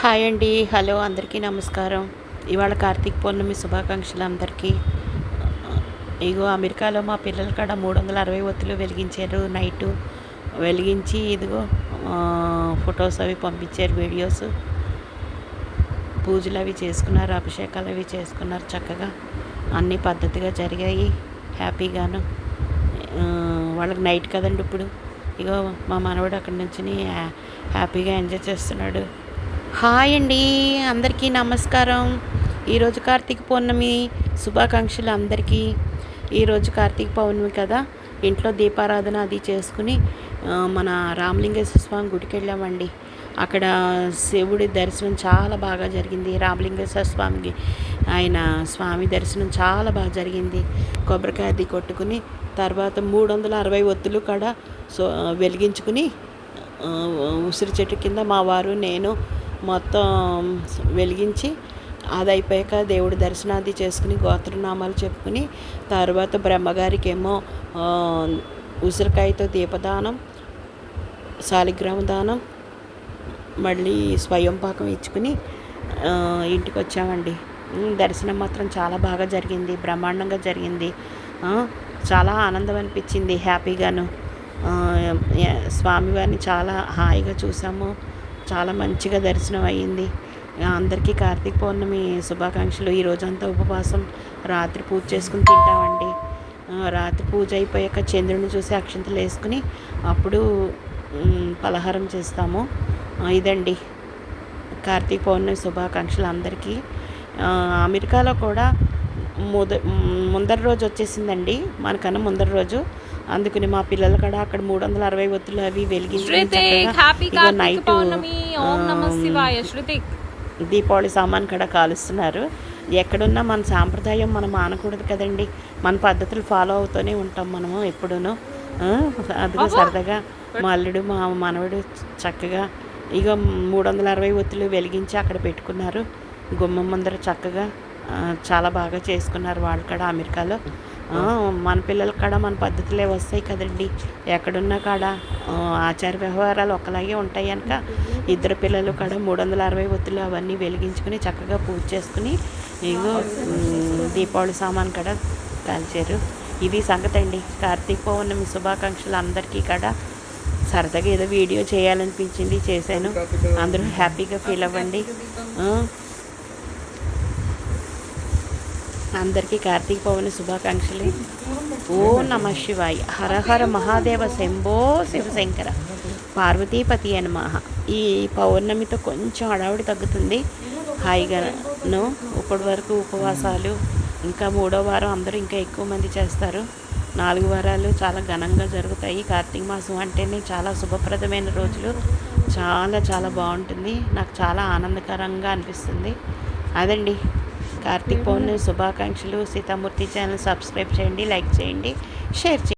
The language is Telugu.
హాయ్ అండి హలో అందరికీ నమస్కారం. ఇవాళ కార్తీక పౌర్ణమి శుభాకాంక్షలు అందరికీ. ఇగో అమెరికాలో మా పిల్లల కాడ మూడు వందల అరవై ఒత్తులు వెలిగించారు నైటు. వెలిగించి ఇదిగో ఫొటోస్ అవి పంపించారు వీడియోస్. పూజలు అవి చేసుకున్నారు అభిషేకాలు అవి చేసుకున్నారు చక్కగా. అన్నీ పద్ధతిగా జరిగాయి హ్యాపీగాను. వాళ్ళకి నైట్ కదండి ఇప్పుడు. ఇగో మా మనవడు అక్కడి నుంచి హ్యాపీగా ఎంజాయ్ చేస్తున్నాడు. హాయ్ అండి అందరికీ నమస్కారం. ఈరోజు కార్తీక పౌర్ణమి శుభాకాంక్షలు అందరికీ. ఈరోజు కార్తీక పౌర్ణమి కదా ఇంట్లో దీపారాధన అది చేసుకుని మన రామలింగేశ్వర స్వామి గుడికి వెళ్ళామండి. అక్కడ శివుడి దర్శనం చాలా బాగా జరిగింది. రామలింగేశ్వర స్వామికి ఆయన స్వామి దర్శనం చాలా బాగా జరిగింది. కొబ్బరికాయ అది కొట్టుకుని తర్వాత మూడు వందల అరవై ఒత్తులు కాడ సో వెలిగించుకుని ఉసిరి చెట్టు కింద మా వారు నేను మొత్తం వెలిగించి అది అయిపోయాక దేవుడి దర్శనాది చేసుకుని గోత్రనామాలు చెప్పుకుని తర్వాత బ్రహ్మగారికి ఏమో ఉసిరికాయతో దీపదానం శాలిగ్రామ దానం మళ్ళీ స్వయం పాకం ఇచ్చుకుని ఇంటికి వచ్చామండి దర్శనం మాత్రం చాలా బాగా జరిగింది బ్రహ్మాండంగా జరిగింది. చాలా ఆనందం అనిపించింది హ్యాపీగాను స్వామివారిని చాలా హాయిగా చూసాము. చాలా మంచిగా దర్శనం అయ్యింది. అందరికీ కార్తీక పౌర్ణమి శుభాకాంక్షలు. ఈ రోజంతా ఉపవాసం రాత్రి పూజ చేసుకుని తింటామండి. రాత్రి పూజ అయిపోయాక చంద్రుని చూసి అక్షంతలు వేసుకుని అప్పుడు పలహారం చేస్తాము. ఇదండి. కార్తీక పౌర్ణమి శుభాకాంక్షలు అందరికీ. అమెరికాలో కూడా ముద ముందర రోజు వచ్చేసిందండి. మనకన్నా ముందర రోజు అందుకని మా పిల్లలు కూడా అక్కడ మూడు వందల అరవై ఒత్తులు అవి వెలిగించి కార్తీక నైట్ దీపావళి సామాన్ కూడా కాలుస్తున్నారు. ఎక్కడున్నా మన సాంప్రదాయం మనం మానకూడదు కదండి. మన పద్ధతులు ఫాలో అవుతూనే ఉంటాం మనము ఎప్పుడూను. ఆ, అదిగో సరదాగా మా అల్లుడు మా మనవడు చక్కగా ఇక మూడు వందల అరవై ఒత్తులు వెలిగించి అక్కడ పెట్టుకున్నారు. గుమ్మం ముందర చక్కగా చాలా బాగా చేసుకున్నారు వాళ్ళు కూడా అమెరికాలో. మన పిల్లల కాడ మన పద్ధతులే వస్తాయి కదండి. ఎక్కడున్నా కాడ ఆచార వ్యవహారాలు ఒకలాగే ఉంటాయి కనుక ఇద్దరు పిల్లలు కాడ మూడు వందల అరవై ఒత్తులు అవన్నీ వెలిగించుకుని చక్కగా పూజ చేసుకుని ఇగో దీపావళి సామాన్ కూడా కాల్చారు. ఇది సంగతి అండి. కార్తీక పౌర్ణమి శుభాకాంక్షలు అందరికీ కూడా. సరదాగా ఏదో వీడియో చేయాలనిపించింది చేశాను. అందరూ హ్యాపీగా ఫీల్ అవ్వండి. అందరికీ కార్తీక పౌర్ణమి శుభాకాంక్షలు. ఓ నమ శివాయ. హర హర మహాదేవ శంభో శివశంకర పార్వతీపతి అని మహా. ఈ పౌర్ణమితో కొంచెం హడావుడి తగ్గుతుంది. హాయిగాను ఇప్పటి వరకు ఉపవాసాలు ఇంకా మూడో వారం అందరూ ఇంకా ఎక్కువ మంది చేస్తారు. నాలుగు వారాలు చాలా ఘనంగా జరుగుతాయి. కార్తీక మాసం అంటేనే చాలా శుభప్రదమైన రోజులు. చాలా చాలా బాగుంటుంది. నాకు చాలా ఆనందకరంగా అనిపిస్తుంది. అదండి. కార్తీక్ పౌర్ణమి శుభాకాంక్షలు. సీతామూర్తి ఛానల్ సబ్స్క్రైబ్ చేయండి లైక్ చేయండి షేర్ చేయండి.